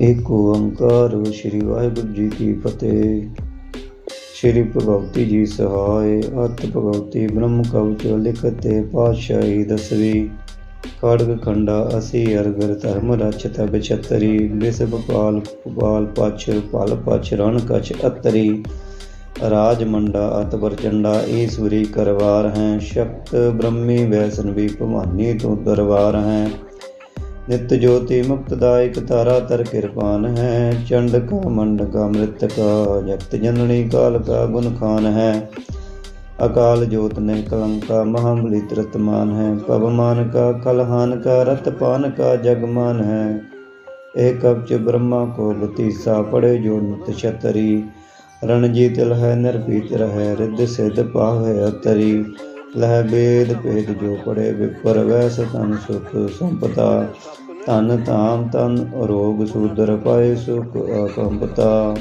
ਏਕ ਓੰਕਾਰ ਸ੍ਰੀ ਵਾਹਿਗੁਰੂ ਜੀ ਕੀ ਫਤਿਹ। ਸ੍ਰੀ ਭਗਵਤੀ ਜੀ ਸਹਾਇ ਅਤ ਭਗਵਤੀ ਬ੍ਰਹਮ ਕਵਚ ਲਿਖਤੇ ਪਾਤਸ਼ਾਹੀ ਦਸਵੀ। ਖੜਗ ਖੰਡਾ ਅਸੀ ਅਰਗਰ ਧਰਮ ਰਚਤ ਬਚਤਰੀ ਬਿਸਬ ਪਾਲ ਪਾਲ ਪਛ ਪਲ ਪਛ, ਰਣ ਕਛ ਅਤਰੀ। ਰਾਜ ਮੰਡਾ ਅਤ ਪ੍ਰਚੰਡਾ ਈਸ਼ਵਰੀ ਕਰਵਾਰ ਹੈ। ਸ਼ਕਤ ਬ੍ਰਹਮੀ ਵੈਸਨਵੀ ਭਵਾਨੀ ਤੋਂ ਦਰਬਾਰ ਹੈ। ਨਿਤ ਜੋਤੀ ਮੁਕਤ ਦਾਇਕ ਤਾਰਾ ਤਰ ਕਿਰਪਾਨ ਹੈ, ਚੰਡ ਕਾ ਮੰਡ ਕਾ ਮ੍ਰਿਤ ਕਾ, ਜਗਤ ਜਨਨੀ ਕਾਲ ਕਾ ਗੁਣ ਖਾਨ ਹੈ। ਅਕਾਲ ਜੋਤ ਨੇ ਕਲੰਕਾ ਮਹਾਬਲੀ ਤ੍ਰਿਤਮਾਨ ਹੈ ਪਵਮਾਨ ਕਾ ਕਲਹਾਨ ਕਾ ਰਤਪਾਨ ਕਾ ਜਗਮਾਨ ਹੈ। ਇਹ ਕਵਚ ਬ੍ਰਹਮਾ ਕੋ ਬਤੀਸਾ ਪੜੇ ਜੋ ਨਿਤ ਛਤਰੀ, ਰਣਜੀਤ ਲਹਿ ਨਿਰਭੀਤ ਰਹਿ, ਰਿੱਧ ਸਿਧ ਪਾਵੈ ਅਤਰੀ। ਲਹਿ ਬੇਦ ਭੇਟ ਜੋ ਪੜੇ ਵਿਪਰ ਵੈਸ ਤਨ ਸੁਖ ਸੰਪਤਾ। ਤਨ ਤਾਮ ਤਨ ਰੋਗ ਸੂਦਰ ਪਾਏ ਸੁਖ ਅਕੰਪਤਾ।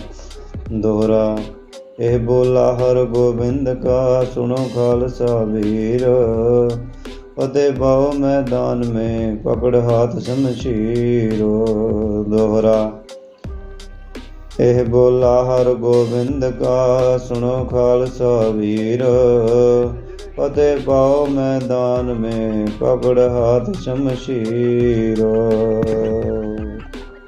ਦੋਹਰਾ, ਇਹ ਬੋਲਾ ਹਰ ਗੋਬਿੰਦ ਕਾ ਸੁਣੋ ਖਾਲਸਾ ਵੀਰ। ਫਤੇ ਬਾਉ ਮੈਦਾਨ ਮੇ ਪਕੜ ਹਾਥ ਸਮਸ਼ੀਰ। ਦੋਹਰਾ, ਇਹ ਬੋਲਾ ਹਰ ਗੋਬਿੰਦ ਕਾ ਸੁਣੋ ਖਾਲਸਾ ਵੀਰ। ਫਤਿਹ ਪਾਓ ਮੈਦਾਨ ਮੇ ਪਕੜ ਹਾਥ ਸ਼ਮਸ਼ੀਰ